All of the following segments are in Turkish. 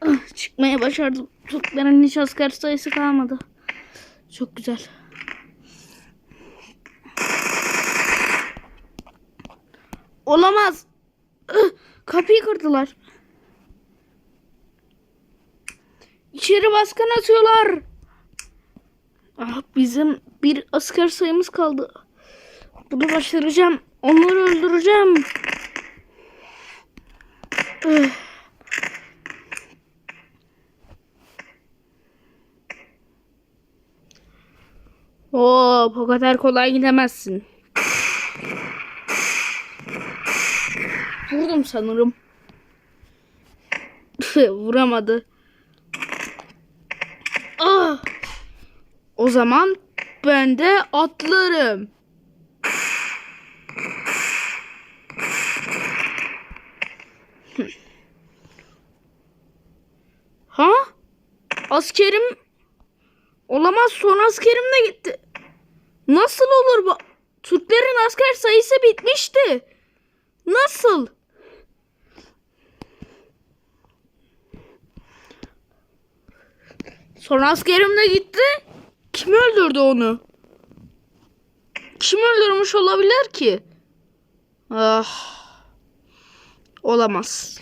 Ah, Çıkmaya başardım. Türklerin hiç asker sayısı kalmadı. Çok güzel. Olamaz. Ih, Kapıyı kırdılar. İçeri baskın atıyorlar. Ah, bizim bir asker sayımız kaldı. Bunu başaracağım. Onları öldüreceğim. Ih. Oo, o kadar kolay gidemezsin. Vurdum sanırım. Vuramadı. Ah! O zaman ben de atlarım. ha? Askerim olamaz son askerim de gitti. Nasıl olur bu? Türklerin asker sayısı bitmişti. Nasıl? Son askerim de gitti. Kim öldürdü onu? Kim öldürmüş olabilir ki? Ah. Olamaz.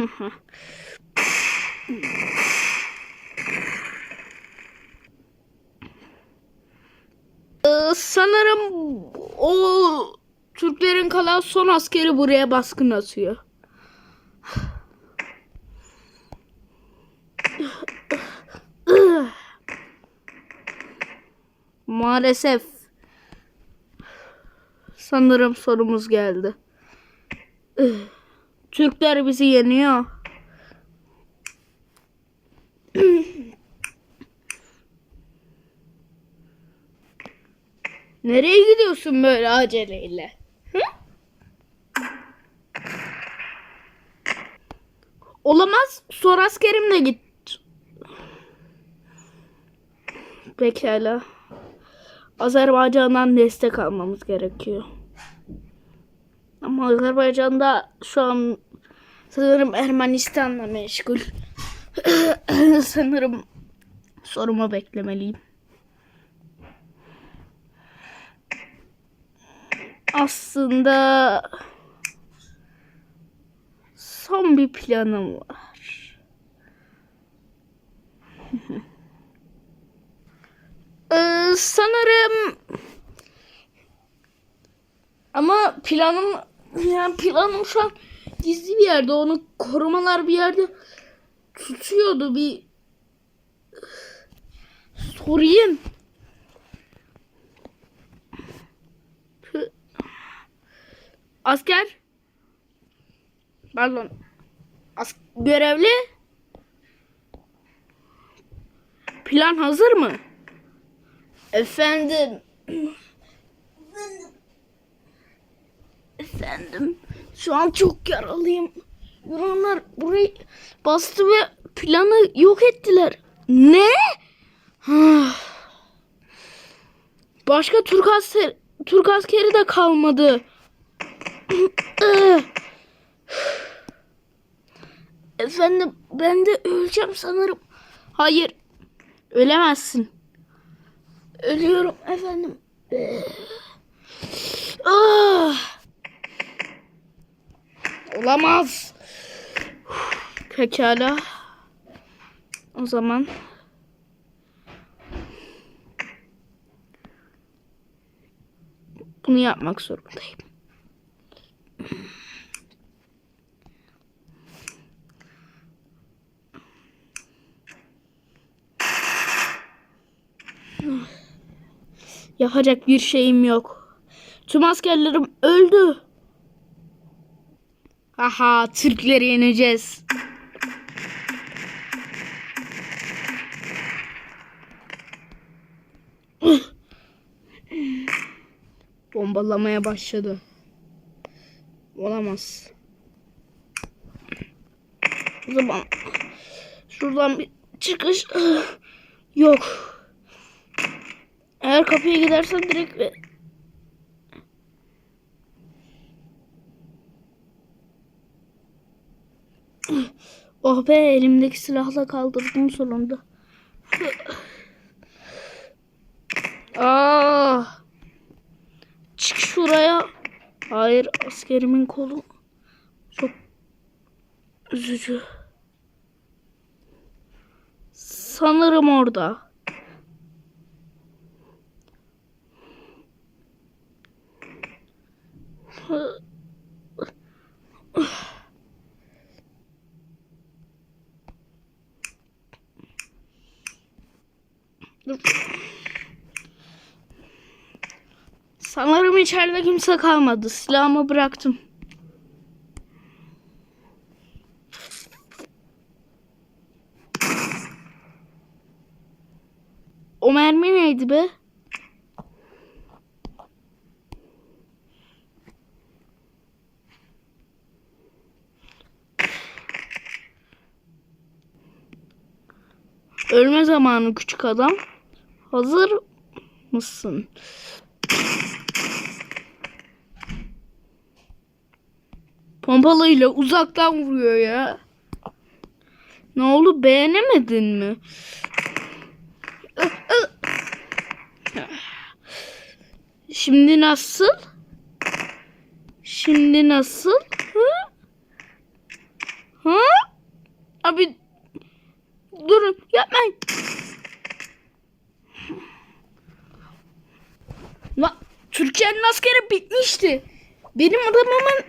Ee, sanırım o Türklerin kalan son askeri buraya baskın atıyor. Maalesef. Sanırım sorumuz geldi. Türkler bizi yeniyor. Nereye gidiyorsun böyle aceleyle? Hı? Olamaz. Son askerimle git. Pekala. Azerbaycan'dan destek almamız gerekiyor. Ama Azerbaycan'da şu an sanırım Ermenistan'la meşgul. sanırım sorumu beklemeliyim. Aslında son bir planım var. Ee, sanırım ama planım yani planım şu an gizli bir yerde. Onu korumalar bir yerde tutuyordu bir sorayım. Asker. Pardon. As görevli. Plan hazır mı? Efendim. Efendim. Şu an çok yaralıyım. Yunanlar burayı bastı ve planı yok ettiler. Ne? Başka Türk asker, Türk askeri de kalmadı. Efendim ben de öleceğim sanırım. Hayır. Ölemezsin. Ölüyorum efendim. Ah! Olamaz. Pekala. O zaman bunu yapmak zorundayım. Yapacak bir şeyim yok. Tüm askerlerim öldü. Aha Türkleri yeneceğiz. Bombalamaya başladı. Olamaz. O zaman şuradan bir çıkış yok. Eğer kapıya gidersen direkt Oh be elimdeki silahla kaldırdım sonunda. Aa! Çık şuraya. Hayır askerimin kolu. Çok üzücü. Sanırım orada. Dur. Sanırım içeride kimse kalmadı. Silahımı bıraktım. O mermi neydi be? Ölme zamanı küçük adam. Hazır mısın? Pompalıyla uzaktan vuruyor ya. Ne oldu beğenemedin mi? Şimdi nasıl? Şimdi nasıl? Ha? Ha? Abi durun yapmayın. La, Türkiye'nin askeri bitmişti. Benim adamımın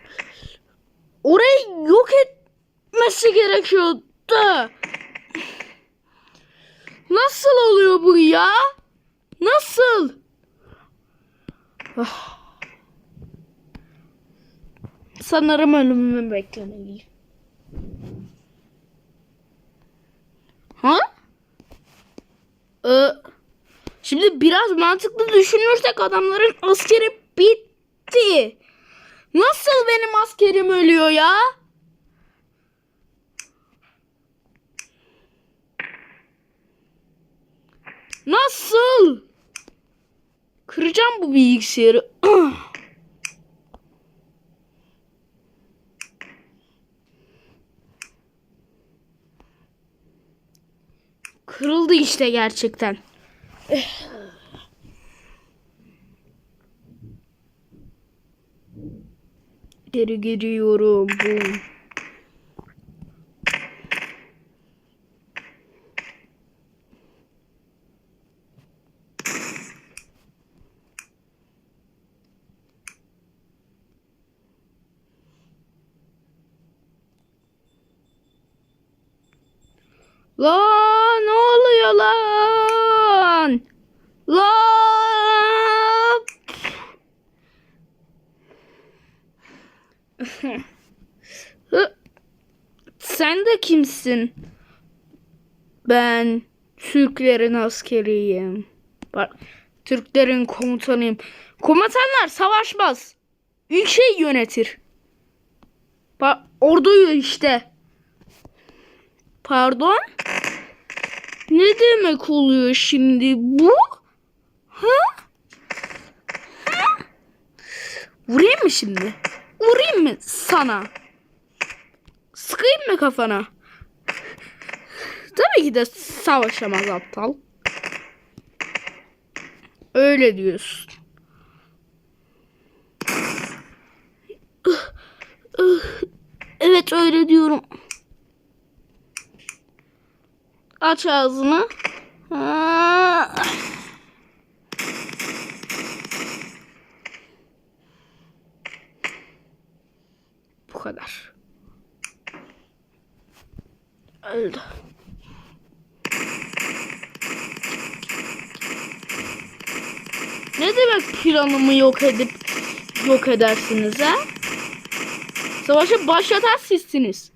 orayı yok etmesi gerekiyordu. Nasıl oluyor bu ya? Nasıl? Ah. Sanırım ölümümü beklemeliyim. Ha? Ee, şimdi biraz mantıklı düşünürsek adamların askeri bitti. Nasıl benim askerim ölüyor ya? Nasıl? Kıracağım bu bilgisayarı. Kırıldı işte gerçekten. Geri giriyorum. Boom. Lan ne oluyor? Lan! Hı, Sen de kimsin? Ben Türklerin askeriyim. Bak, Türklerin komutanıyım. Komutanlar savaşmaz. Ülkeyi yönetir. Bak orduyu işte. Pardon? Ne demek oluyor şimdi bu? Ha? Ha? Vurayım mı şimdi? Vurayım mı sana? Sıkayım mı kafana? Tabii ki de savaşamaz aptal. Öyle diyorsun. Evet öyle diyorum. Aç ağzını. Bu kadar. Öldü. Ne demek planımı yok edip yok edersiniz ha? Savaşı başlatan sizsiniz.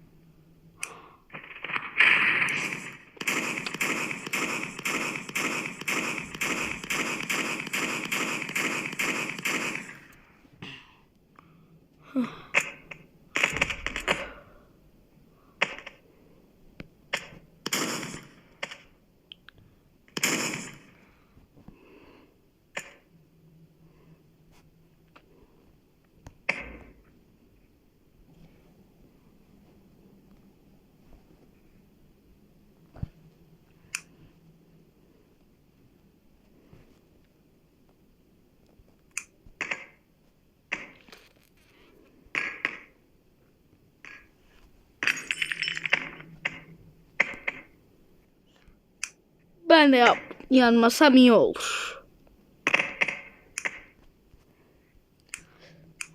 Ben de yap yanmasam iyi olur.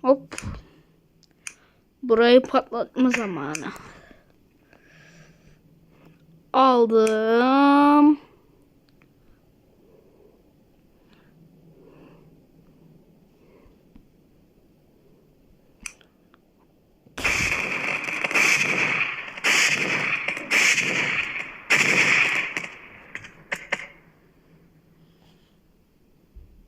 Hop. Burayı patlatma zamanı. Aldım.